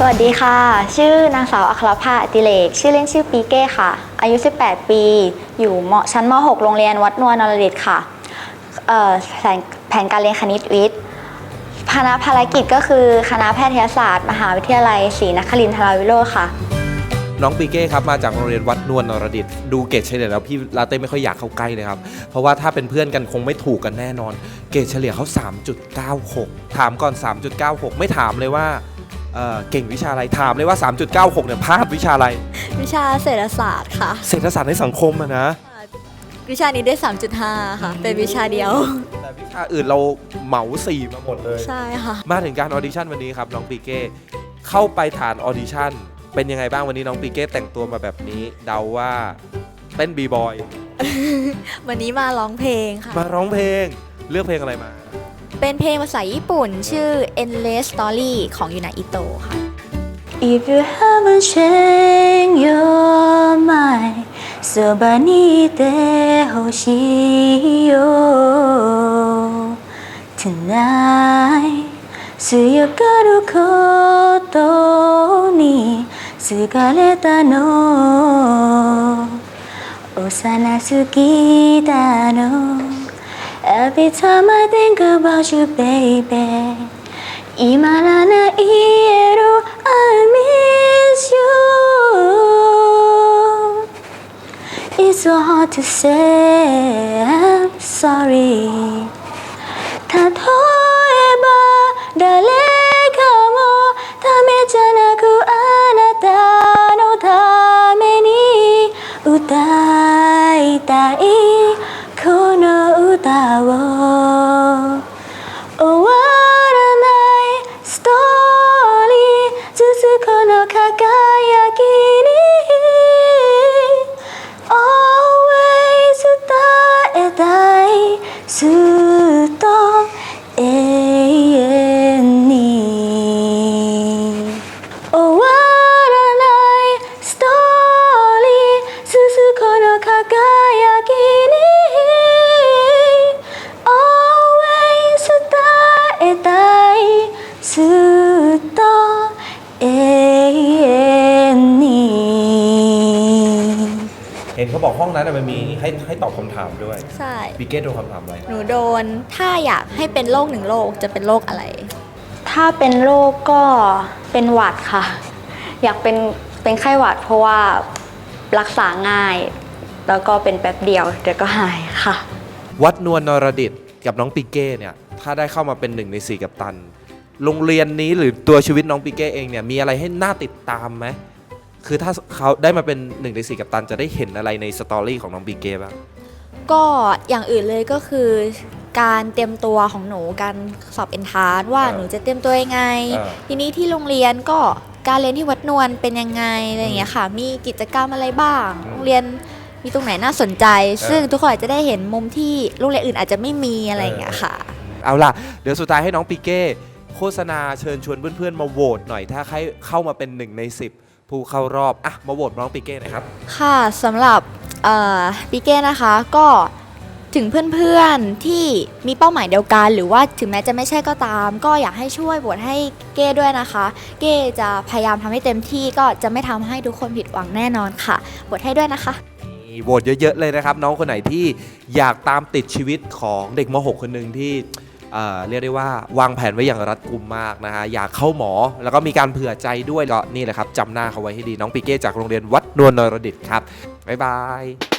สวัสดีค่ะ ชื่อนางสาวอัครภาติเลก ชื่อเล่นชื่อปีเก้ค่ะ อายุ 18 ปี อยู่มชั้นม .6 โรงเรียนวัดนวลนรดิตค่ะแผนแผนการเรียนคณิตวิทย์คณะภารกิจก็คือคณะแพทยศาสตร์ มหาวิทยาลัยศรีนครินทราวิโรจน์ค่ะ น้องปีเก้ครับมาจากโรงเรียนวัดนวลนรดิต ดูเกรดเฉลี่ยแล้วพี่ลาเต้ไม่ค่อยอยากเข้าใกล้เลยครับ เพราะว่าถ้าเป็นเพื่อนกันคงไม่ถูกกันแน่นอน เกรดเฉลี่ยเขา 3.96 ถามก่อน 3.96 ไม่ถามเลยว่า เอ่อเก่งวิชาอะไรถามเลยว่า 3.96 เนี่ยพลาดวิชาอะไร วิชาเศรษฐศาสตร์ค่ะ เศรษฐศาสตร์ในสังคมอะนะ วิชานี้ได้ 3.5 ค่ะ เป็นวิชาเดียว แต่วิชาอื่นเราเหมาสี่มาหมดเลย ใช่ค่ะ มาถึงการออดิชั่นวันนี้ครับน้องปีเก้เข้าไปฐานออดิชั่นเป็นยังไงบ้างวันนี้น้องปีเก้แต่งตัวมาแบบนี้ เดาว่าเต้นบีบอยวันนี้มาร้องเพลงค่ะ มาร้องเพลงเลือกเพลงอะไรมา เป็นเพลงภาษาญี่ปุ่น ชื่อ Endless Story ของยูนาอิโตะค่ะ If you haven't changed your mind そばにいてほしいよ Tonight 強がることに疲れたの幼すぎたの Every time I think about you, baby, 이 말 하나 이해로 I miss you. It's so hard to say I'm sorry. 다 토해봐, 달래. きに Always 伝えたいずっと永遠に終わらないストーリー続くの輝きに Always 伝えたいずっ เห็นเขาบอกห้องนั้นนะมันมีให้ให้ตอบคำถามด้วยใช่ปีเก้โดนคำถามอะไรหนูโดน ถ้าอยากให้เป็นโรคหนึ่งโรคจะเป็นโรคอะไร ถ้าเป็นโรคก็เป็นหวัดค่ะ อยากเป็นเป็นไข้หวัดเพราะว่ารักษาง่าย แล้วก็เป็นแป๊บเดียวเดี๋ยวก็หายค่ะ วัดนวลนรดิตกับน้องปีเก้เนี่ยถ้าได้เข้ามาเป็นหนึ่งในสี่กับตัน โรงเรียนนี้หรือตัวชีวิตน้องปีเก้เองเนี่ยมีอะไรให้น่าติดตามไหม คือถ้าเขาได้มาเป็นหนึ่งในสี่กับตันจะได้เห็นอะไรในสตอรี่ของน้องปีเก้บ้าง ก็อย่างอื่นเลยก็คือการเตรียมตัวของหนูการสอบเอนทานว่าเออหนูจะเตรียมตัวยังไง เออ ทีนี้ที่โรงเรียนก็การเรียนที่วัดนวลเป็นยังไงอะไรอย่างเงี้ยค่ะ มีกิจกรรมอะไรบ้างอืมโรงเรียนมีตรงไหนน่าสนใจ ซึ่งทุกคนอาจจะได้เห็นมุมที่โรงเรียนอื่นอาจจะไม่มีอะไรอย่างเงี้ยค่ะ เอาล่ะ เดี๋ยวสุดท้ายให้น้องปีเก้โฆษณาเชิญชวนเพื่อนๆ มาโหวตหน่อยถ้าใครเข้ามาเป็นหนึ่งใน 10 ผู้เข้ารอบอะมาโหวตน้องปีเก้หน่อยครับ ค่ะสำหรับเอ่อปีเก้นะคะก็ถึงเพื่อนๆที่มีเป้าหมายเดียวกัน หรือว่าถึงแม้จะไม่ใช่ก็ตาม ก็อยากให้ช่วยโหวตให้เก้ด้วยนะคะ เก้จะพยายามทำให้เต็มที่ก็จะไม่ทำให้ทุกคนผิดหวังแน่นอนค่ะโหวตให้ด้วยนะคะโหวตเยอะๆเลยนะครับ น้องคนไหนที่อยากตามติดชีวิตของเด็กม .6 คนหนึ่งที่เอ่อ เรียกได้ว่าวางแผนไว้อย่างรัดกุมมากนะฮะอยากเข้าหมอ แล้วก็มีการเผื่อใจด้วยก็นี่แหละครับจำหน้าเขาไว้ให้ดีน้องปีเก้จากโรงเรียนวัดนวลนรดิตครับบ๊ายบาย